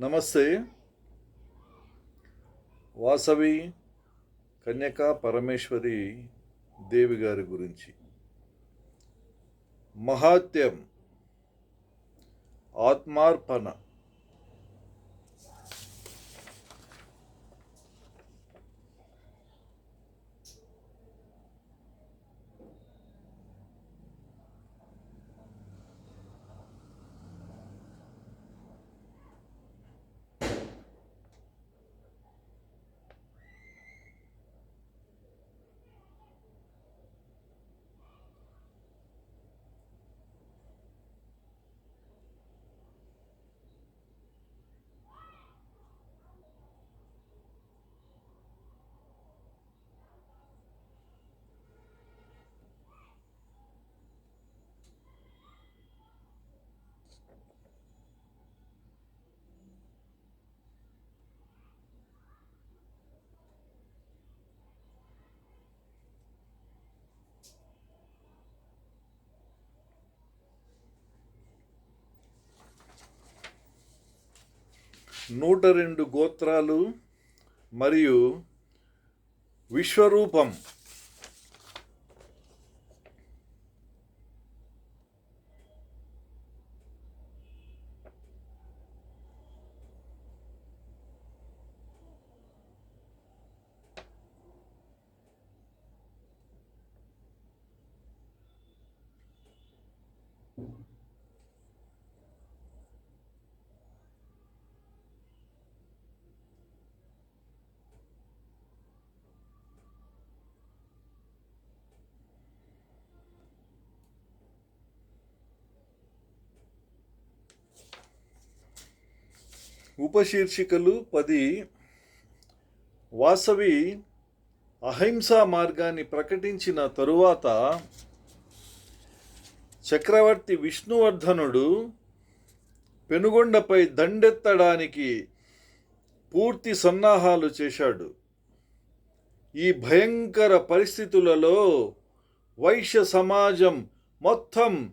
నమస్తే. వాసవి కన్యకా పరమేశ్వరి దేవి గారి గురించి. మహాత్యం ఆత్మార్పణ. నూట రెండు గోత్రాలు మరియు విశ్వరూపం. ఉపశీర్షికలు పది. వాసవి అహింసా మార్గాన్ని ప్రకటించిన తరువాత చక్రవర్తి విష్ణువర్ధనుడు పెనుగొండపై దండెత్తడానికి పూర్తి సన్నాహాలు చేశాడు. ఈ భయంకర పరిస్థితులలో వైశ్య సమాజం మొత్తం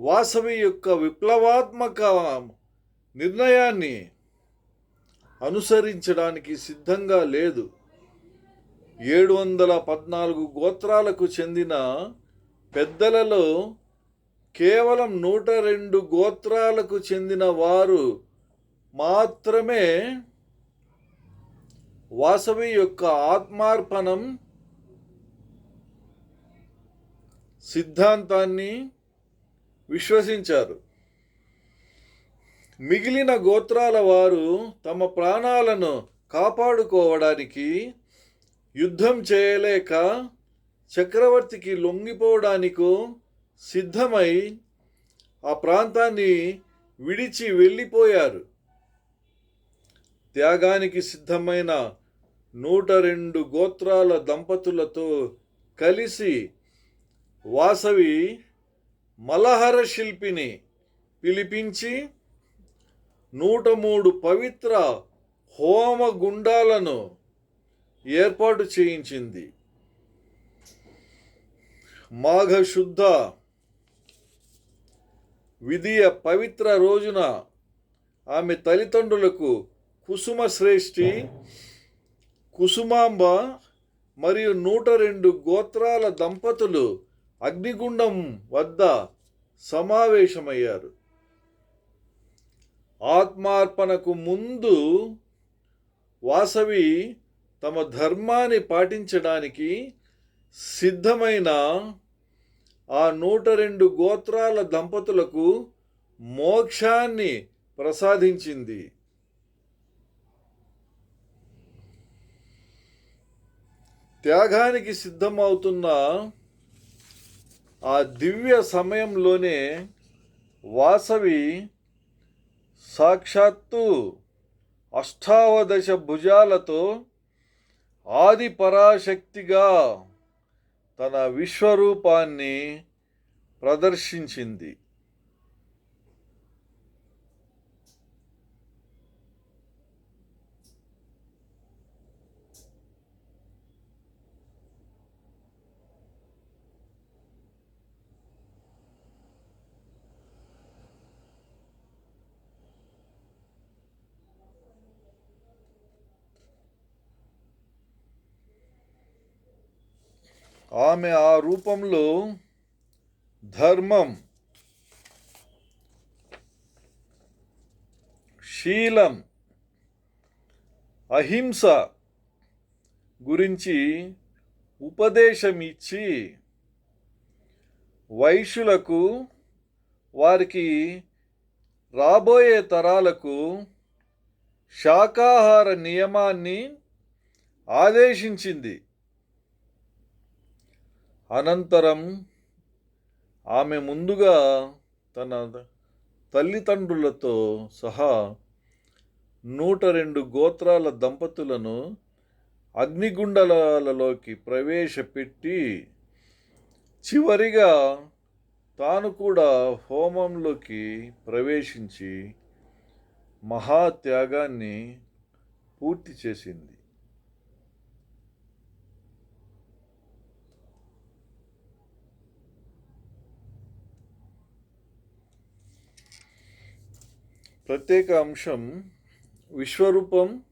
వాసవి యొక్క విప్లవాత్మక నిర్ణయాన్ని అనుసరించడానికి సిద్ధంగా లేదు. ఏడు వందల పద్నాలుగు గోత్రాలకు చెందిన పెద్దలలో కేవలం నూట రెండు గోత్రాలకు చెందిన వారు మాత్రమే వాసవి యొక్క ఆత్మార్పణం సిద్ధాంతాన్ని విశ్వసించారు. మిగిలిన గోత్రాల వారు తమ ప్రాణాలను కాపాడుకోవడానికి యుద్ధం చేయలేక చక్రవర్తికి లొంగిపోవడానికో సిద్ధమై ఆ ప్రాంతాన్ని విడిచి వెళ్ళిపోయారు. త్యాగానికి సిద్ధమైన నూట రెండు గోత్రాల దంపతులతో కలిసి వాసవి మలహర శిల్పిని పిలిపించి నూట మూడు పవిత్ర హోమ గుండాలను ఏర్పాటు చేయించింది. మాఘశుద్ధ విధియ పవిత్ర రోజున ఆమె తల్లిదండ్రులకు కుసుమ శ్రేష్ఠి కుసుమాంబ మరియు నూట రెండు గోత్రాల దంపతులు అగ్నిగుండం వద్ద సమావేశమయ్యారు. ఆత్మార్పణకు ముందు వాసవి తమ ధర్మాన్ని పాటించడానికి సిద్ధమైన ఆ నూట రెండు గోత్రాల దంపతులకు మోక్షాన్ని ప్రసాదించింది. త్యాగానికి సిద్ధమవుతున్న ఆ దివ్య సమయంలోనే వాసవి సాక్షాత్తు అష్టావదశ భుజాలతో ఆది పరాశక్తిగా తన విశ్వరూపాన్ని ప్రదర్శించింది. ఆమె ఆ రూపంలో ధర్మం శీలం అహింస గురించి ఉపదేశం ఇచ్చి వైశ్యులకు వారికి రాబోయే తరాలకు శాకాహార నియమాన్ని ఆదేశించింది. అనంతరం ఆమె ముందుగా తన తల్లిదండ్రులతో సహా నూట రెండు గోత్రాల దంపతులను అగ్నిగుండలలోకి ప్రవేశపెట్టి చివరిగా తాను కూడా హోమంలోకి ప్రవేశించి మహాత్యాగాన్ని పూర్తి చేసింది. ప్రత్యేక అంశం విశ్వరూపం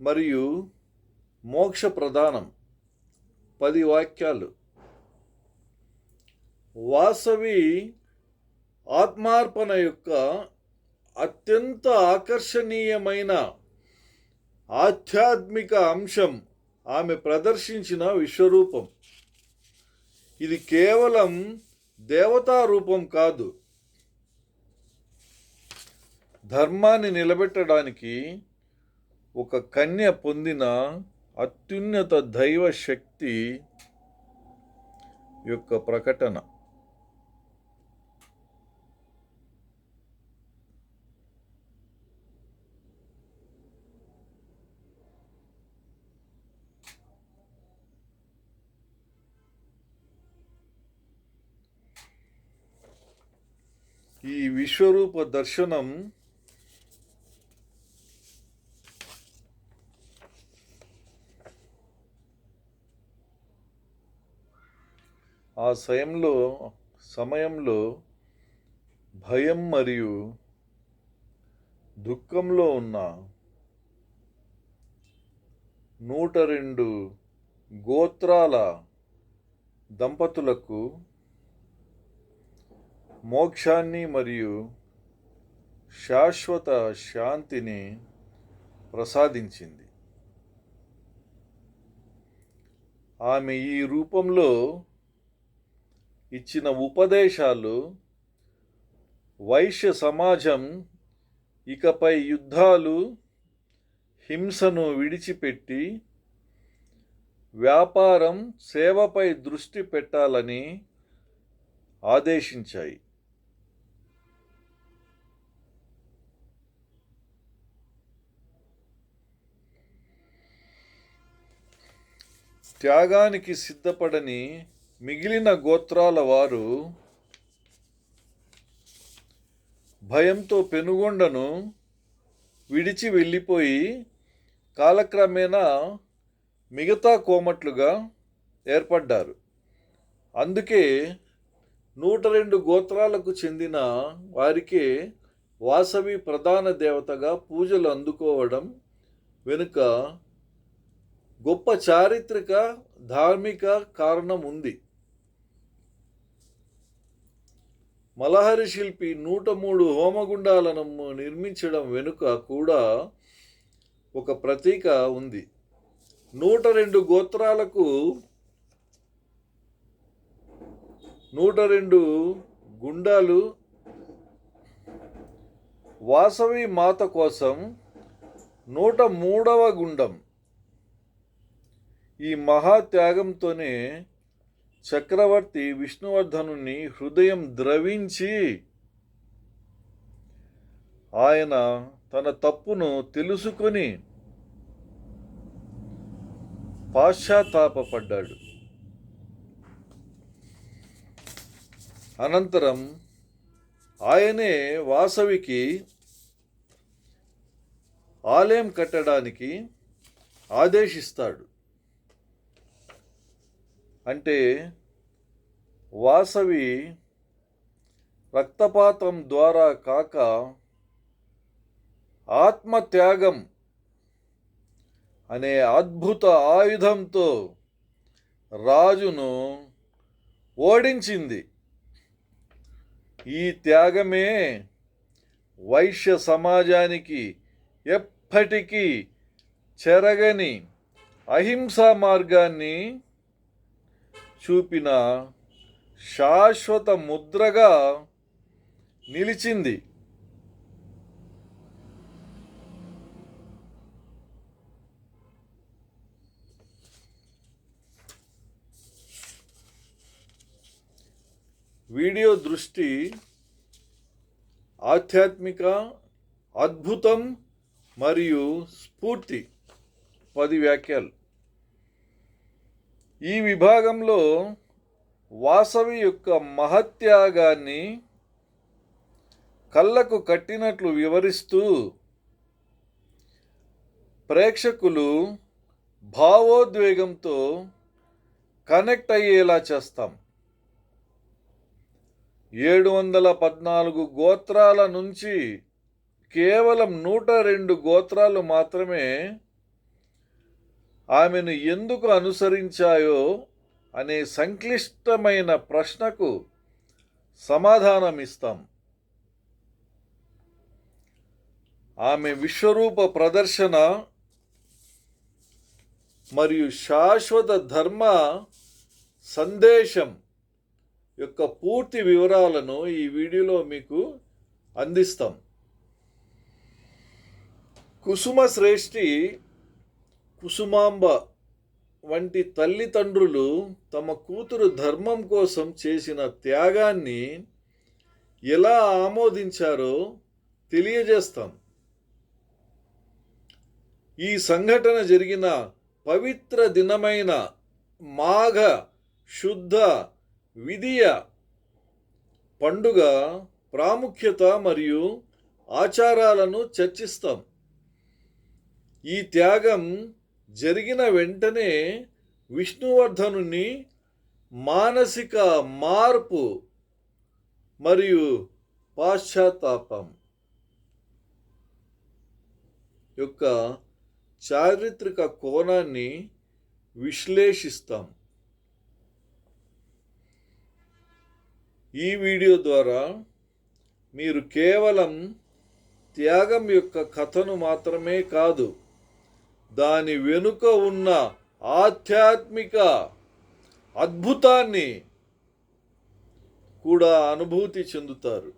మరియు మోక్ష ప్రధానం. పది వాక్యాలు. వాసవి ఆత్మార్పణ యొక్క అత్యంత ఆకర్షణీయమైన ఆధ్యాత్మిక అంశం ఆమె ప్రదర్శించిన విశ్వరూపం. ఇది కేవలం దేవతా రూపం కాదు. ధర్మాన్ని నిలబెట్టడానికి ఒక కన్య పొందిన అత్యున్నత దైవ శక్తి యొక్క ప్రకటన. ఈ విశ్వరూప దర్శనం ఆ సమయంలో సమయంలో భయం మరియు దుఃఖంలో ఉన్న నూట రెండు గోత్రాల దంపతులకు మోక్షాన్ని మరియు శాశ్వత శాంతిని ప్రసాదించింది. ఆమె ఈ రూపంలో ఇచ్చిన ఉపదేశాలు వైశ్య సమాజం ఇకపై యుద్ధాలు హింసను విడిచిపెట్టి వ్యాపారం సేవపై దృష్టి పెట్టాలని ఆదేశించాయి. త్యాగానికి సిద్ధపడని మిగిలిన గోత్రాల వారు భయంతో పెనుగొండను విడిచి వెళ్ళిపోయి కాలక్రమేణా మిగతా కోమట్లుగా ఏర్పడ్డారు. అందుకే నూట రెండు గోత్రాలకు చెందిన వారికే వాసవి ప్రధాన దేవతగా పూజలు అందుకోవడం వెనుక గొప్ప చారిత్రక ధార్మిక కారణం ఉంది. మలహరి శిల్పి నూట మూడు హోమగుండాలను నిర్మించడం వెనుక కూడా ఒక ప్రతీక ఉంది. నూట రెండు గోత్రాలకు నూట రెండు గుండాలు వాసవి మాత కోసం నూట మూడవ గుండం. ఈ మహాత్యాగంతోనే చక్రవర్తి విష్ణువర్ధనుని హృదయం ద్రవించి ఆయన తన తప్పును తెలుసుకొని పాశ్చాత్తాపడ్డాడు అనంతరం ఆయనే వాసవికి ఆలయం కట్టడానికి ఆదేశిస్తాడు. అంటే వాసవి రక్తపాతం ద్వారా కాక ఆత్మత్యాగం అనే అద్భుత ఆయుధంతో రాజును ఓడించింది. ఈ త్యాగమే వైశ్య సమాజానికి ఎప్పటికీ చెరగని అహింసా మార్గాన్ని చూపిన శాశ్వత ముద్రగా నిలిచింది. వీడియో దృష్టి ఆధ్యాత్మిక అద్భుతం మరియు స్ఫూర్తి. పది వ్యాఖ్యలు. ఈ విభాగంలో వాసవి యొక్క మహత్యాగాన్ని కళ్ళకు కట్టినట్లు వివరిస్తూ ప్రేక్షకులు భావోద్వేగంతో కనెక్ట్ అయ్యేలా చేస్తాం. ఏడు వందల పద్నాలుగు గోత్రాల నుంచి కేవలం నూట రెండు గోత్రాలు మాత్రమే ఆమెను ఎందుకు అనుసరించాయో అనే సంక్లిష్టమైన ప్రశ్నకు సమాధానం ఇస్తాం. ఆమె విశ్వరూప ప్రదర్శన మరియు శాశ్వత ధర్మ సందేశం యొక్క పూర్తి వివరాలను ఈ వీడియోలో మీకు అందిస్తాం. కుసుమ శ్రేష్ఠి కుసుమాంబ వంటి తల్లిదండ్రులు తమ కూతురు ధర్మం కోసం చేసిన త్యాగాన్ని ఎలా ఆమోదించారో తెలియజేస్తాం. ఈ సంఘటన జరిగిన పవిత్ర దినమైన మాఘ శుద్ధ విధియ పండుగ ప్రాముఖ్యత మరియు ఆచారాలను చర్చిస్తాం. ఈ త్యాగం జరిగిన వెంటనే విష్ణువర్ధనుని మానసిక మార్పు మరియు పాశ్చాత్తాపం యొక్క చారిత్రక కోణాన్ని విశ్లేషిస్తాం. ఈ వీడియో ద్వారా మీరు కేవలం త్యాగం యొక్క కథను మాత్రమే కాదు దాని వెనుక ఉన్న ఆధ్యాత్మిక అద్భుతాన్ని కూడా అనుభూతి చెందుతారు.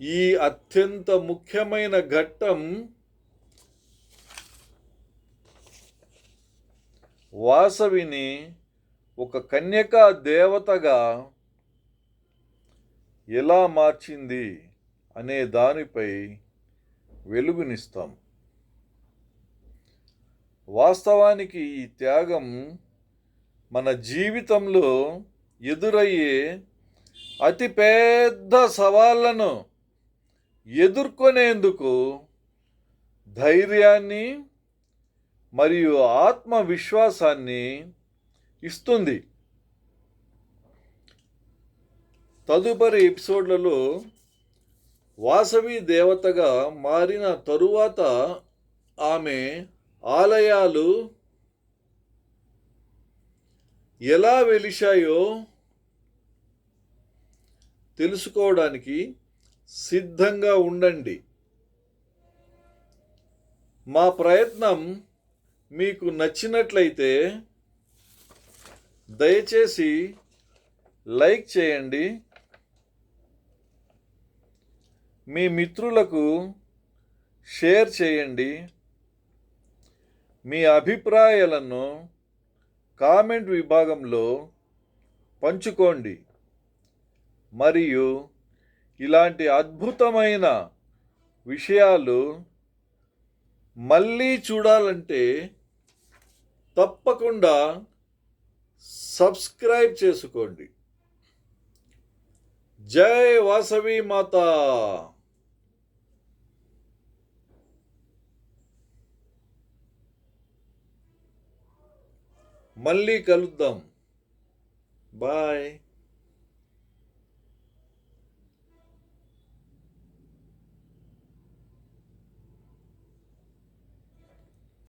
ఈ అత్యంత ముఖ్యమైన ఘట్టం వాసవిని ఒక కన్యకా దేవతగా ఎలా మార్చింది అనే దానిపై వెలుగునిస్తాం. వాస్తవానికి ఈ త్యాగం మన జీవితంలో ఎదురయ్యే అతి పెద్ద సవాళ్ళను ఎదుర్కొనేందుకు ధైర్యాన్ని మరియు ఆత్మవిశ్వాసాన్ని ఇస్తుంది. తదుపరి ఎపిసోడ్లలో వాసవి దేవతగా మారిన తరువాత ఆమె ఆలయాలు ఎలా వెలిశాయో తెలుసుకోవడానికి సిద్ధంగా ఉండండి. మా ప్రయత్నం మీకు నచ్చినట్లయితే దయచేసి లైక్ చేయండి. మీ మిత్రులకు షేర్ చేయండి. మీ అభిప్రాయాలను కామెంట్ విభాగంలో పంచుకోండి. మరియు ఇలాంటి అద్భుతమైన విషయాలు మళ్ళీ చూడాలంటే తప్పకుండా సబ్స్క్రైబ్ చేసుకోండి. జై వాసవి మాత! మళ్ళీ కలుద్దాం. బాయ్.